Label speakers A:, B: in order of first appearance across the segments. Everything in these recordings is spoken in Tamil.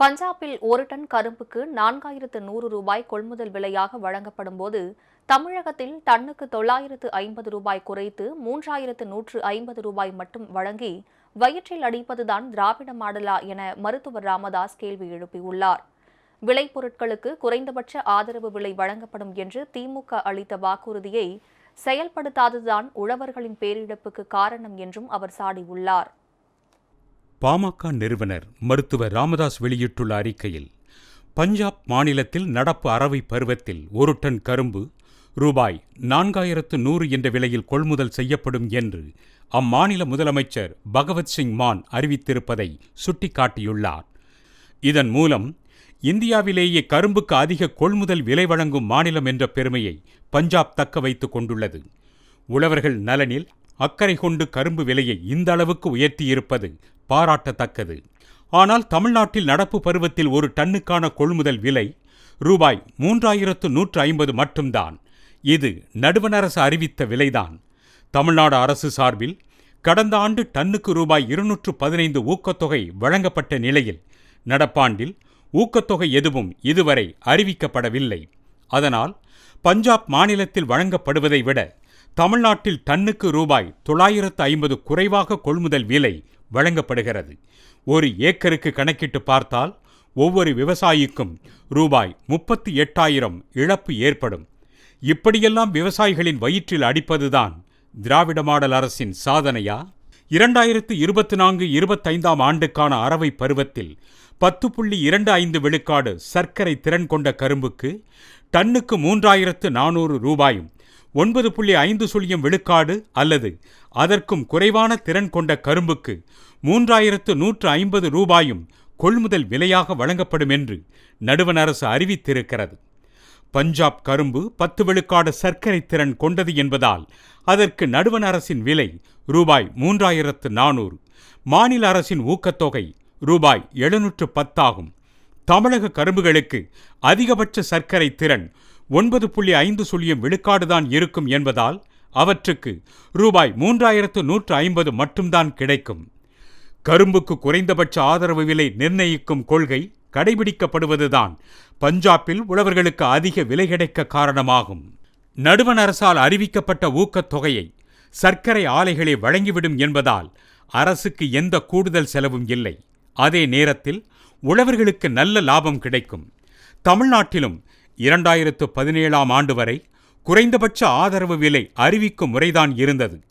A: பஞ்சாபில் ஒரு டன் கரும்புக்கு நான்காயிரத்து நூறு ரூபாய் கொள்முதல் விலையாக வழங்கப்படும் போது தமிழகத்தில் டன்னுக்கு தொள்ளாயிரத்து ஐம்பது ரூபாய் குறைத்து மூன்றாயிரத்து நூற்று ஐம்பது ரூபாய் மட்டும் வழங்கி வயிற்றில் அடிப்பதுதான் திராவிட மாடலா என மருத்துவர் ராமதாஸ் கேள்வி எழுப்பியுள்ளார். விளைபொருட்களுக்கு குறைந்தபட்ச ஆதரவு விலை வழங்கப்படும் என்று திமுக அளித்த வாக்குறுதியை செயல்படுத்தாததுதான் உழவர்களின் பேரிழப்புக்கு காரணம் என்றும் அவர் சாடியுள்ளார்.
B: பாமக நிறுவனர் மருத்துவர் ராமதாஸ் வெளியிட்டுள்ள அறிக்கையில் பஞ்சாப் மாநிலத்தில் நடப்பு அரவை பருவத்தில் ஒரு டன் கரும்பு ரூபாய் நான்காயிரத்து நூறு என்ற விலையில் கொள்முதல் செய்யப்படும் என்று அம்மாநில முதலமைச்சர் பகவத் சிங் மான் அறிவித்திருப்பதை சுட்டிக்காட்டியுள்ளார். இதன் மூலம் இந்தியாவிலேயே கரும்புக்கு அதிக கொள்முதல் விலை வழங்கும் மாநிலம் என்ற பெருமையை பஞ்சாப் தக்க வைத்துக் கொண்டுள்ளது. உழவர்கள் நலனில் அக்கறை கொண்டு கரும்பு விலையை இந்த அளவுக்கு உயர்த்தியிருப்பது பாராட்டத்தக்கது. ஆனால் தமிழ்நாட்டில் நடப்பு பருவத்தில் ஒரு டன்னுக்கான கொள்முதல் விலை ரூபாய் மூன்றாயிரத்து நூற்று ஐம்பது மட்டும்தான். இது நடுவண் அரசு அறிவித்த விலைதான். தமிழ்நாடு அரசு சார்பில் கடந்த ஆண்டு டன்னுக்கு ரூபாய் இருநூற்று பதினைந்து ஊக்கத்தொகை வழங்கப்பட்ட நிலையில் நடப்பாண்டில் ஊக்கத்தொகை எதுவும் இதுவரை அறிவிக்கப்படவில்லை. அதனால் பஞ்சாப் மாநிலத்தில் வழங்கப்படுவதை விட தமிழ்நாட்டில் டன்னுக்கு ரூபாய் தொள்ளாயிரத்து ஐம்பது குறைவாக கொள்முதல் விலை வழங்கப்படுகிறது. ஒரு ஏக்கருக்கு கணக்கிட்டு பார்த்தால் ஒவ்வொரு விவசாயிக்கும் ரூபாய் முப்பத்தி எட்டாயிரம் இழப்பு ஏற்படும். இப்படியெல்லாம் விவசாயிகளின் வயிற்றில் அடிப்பதுதான் திராவிட மாடல் அரசின் சாதனையா? இரண்டாயிரத்து இருபத்தி நான்கு இருபத்தைந்தாம் ஆண்டுக்கான அறவை பருவத்தில் பத்து புள்ளி இரண்டு ஐந்து விழுக்காடு சர்க்கரை திறன் கொண்ட கரும்புக்கு டன்னுக்கு மூன்றாயிரத்து நானூறு ரூபாயும் ஒன்பது புள்ளி ஐந்து சுழியம் விழுக்காடு அல்லது அதற்கும் குறைவான திறன் கொண்ட கரும்புக்கு மூன்றாயிரத்து நூற்று ஐம்பது ரூபாயும் கொள்முதல் விலையாக வழங்கப்படும் என்று நடுவண் அரசு அறிவித்திருக்கிறது. பஞ்சாப் கரும்பு பத்து விழுக்காடு சர்க்கரை திறன் கொண்டது என்பதால் அதற்கு நடுவண் அரசின் விலை ரூபாய் மூன்றாயிரத்து நானூறு மாநில அரசின் ஊக்கத்தொகை ரூபாய் எழுநூற்று பத்தாகும். தமிழக கரும்புகளுக்கு அதிகபட்ச சர்க்கரை திறன் ஒன்பது புள்ளி ஐந்து சுழியம் விழுக்காடுதான் இருக்கும் என்பதால் அவற்றுக்கு ரூபாய் மூன்றாயிரத்து நூற்று ஐம்பது மட்டும்தான் கிடைக்கும். கரும்புக்கு குறைந்தபட்ச ஆதரவு விலை நிர்ணயிக்கும் கொள்கை கடைபிடிக்கப்படுவதுதான் பஞ்சாபில் உழவர்களுக்கு அதிக விலை கிடைக்க காரணமாகும். நடுவண் அரசால் அறிவிக்கப்பட்ட ஊக்கத்தொகையை சர்க்கரை ஆலைகளே வழங்கிவிடும் என்பதால் அரசுக்கு எந்த கூடுதல் செலவும் இல்லை. அதே நேரத்தில் உழவர்களுக்கு நல்ல லாபம் கிடைக்கும். தமிழ்நாட்டிலும் இரண்டாயிரத்து பதினேழாம் ஆண்டு வரை குறைந்தபட்ச ஆதரவு விலை அறிவிக்கும் முறைதான் இருந்தது.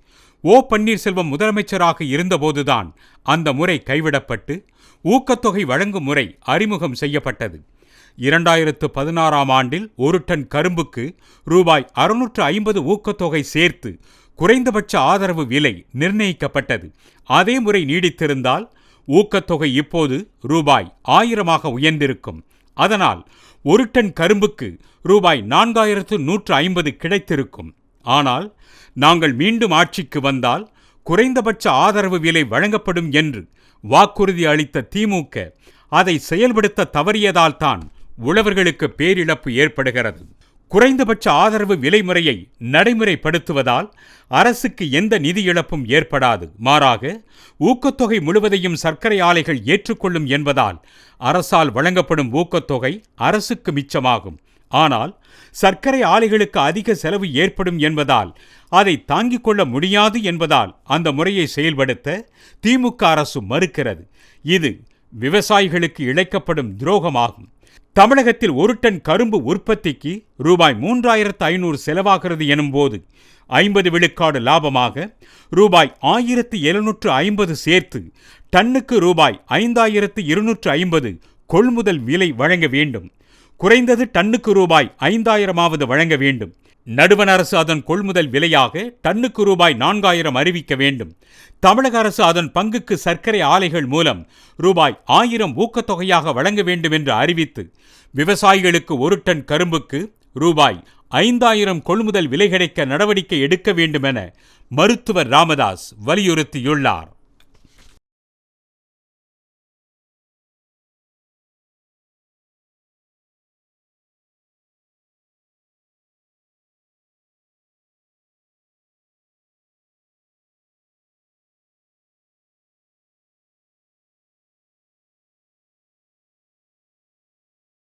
B: ஓ பன்னீர்செல்வம் முதலமைச்சராக இருந்தபோதுதான் அந்த முறை கைவிடப்பட்டு ஊக்கத்தொகை வழங்கும் முறை அறிமுகம் செய்யப்பட்டது. இரண்டாயிரத்து பதினாறாம் ஆண்டில் ஒரு டன் கரும்புக்கு ரூபாய் அறுநூற்று ஐம்பது ஊக்கத்தொகை சேர்த்து குறைந்தபட்ச ஆதரவு விலை நிர்ணயிக்கப்பட்டது. அதே முறை நீடித்திருந்தால் ஊக்கத்தொகை இப்போது ரூபாய் ஆயிரமாக உயர்ந்திருக்கும். அதனால் ஒரு டன் கரும்புக்கு ரூபாய் நான்காயிரத்து நூற்று ஐம்பது கிடைத்திருக்கும். ஆனால் நாங்கள் மீண்டும் ஆட்சிக்கு வந்தால் குறைந்தபட்ச ஆதரவு விலை வழங்கப்படும் என்று வாக்குறுதி அளித்த திமுக அதை செயல்படுத்த தவறியதால்தான் உழவர்களுக்கு பேரிழப்பு ஏற்படுகிறது. குறைந்தபட்ச ஆதரவு விலை முறையை நடைமுறைப்படுத்துவதால் அரசுக்கு எந்த நிதி இழப்பும் ஏற்படாது. மாறாக ஊக்கத்தொகை முழுவதையும் சர்க்கரை ஆலைகள் ஏற்றுக்கொள்ளும் என்பதால் அரசால் வழங்கப்படும் ஊக்கத்தொகை அரசுக்கு மிச்சமாகும். ஆனால் சர்க்கரை ஆலைகளுக்கு அதிக செலவு ஏற்படும் என்பதால் அதை தாங்கிக் கொள்ள முடியாது என்பதால் அந்த முறையை செயல்படுத்த திமுக அரசு மறுக்கிறது. இது விவசாயிகளுக்கு இழைக்கப்படும் துரோகமாகும். தமிழகத்தில் ஒரு டன் கரும்பு உற்பத்திக்கு ரூபாய் மூன்றாயிரத்து ஐநூறு செலவாகிறது எனும்போது ஐம்பது விழுக்காடு லாபமாக ரூபாய் ஆயிரத்து எழுநூற்று ஐம்பது சேர்த்து டன்னுக்கு ரூபாய் ஐந்தாயிரத்து இருநூற்று ஐம்பது கொள்முதல் விலை வழங்க வேண்டும். குறைந்தது டன்னுக்கு ரூபாய் ஐந்தாயிரமாவது வழங்க வேண்டும். நடுவண் அரசு அதன் கொள்முதல் விலையாக டன்னுக்கு ரூபாய் நான்காயிரம் அறிவிக்க வேண்டும். தமிழக அரசு அதன் பங்குக்கு சர்க்கரை ஆலைகள் மூலம் ரூபாய் ஆயிரம் ஊக்கத்தொகையாக வழங்க வேண்டும் என்று அறிவித்து விவசாயிகளுக்கு ஒரு டன் கரும்புக்கு ரூபாய் ஐந்தாயிரம் கொள்முதல் விலை கிடைக்க நடவடிக்கை எடுக்க வேண்டுமென மருத்துவர் ராமதாஸ் வலியுறுத்தியுள்ளார்.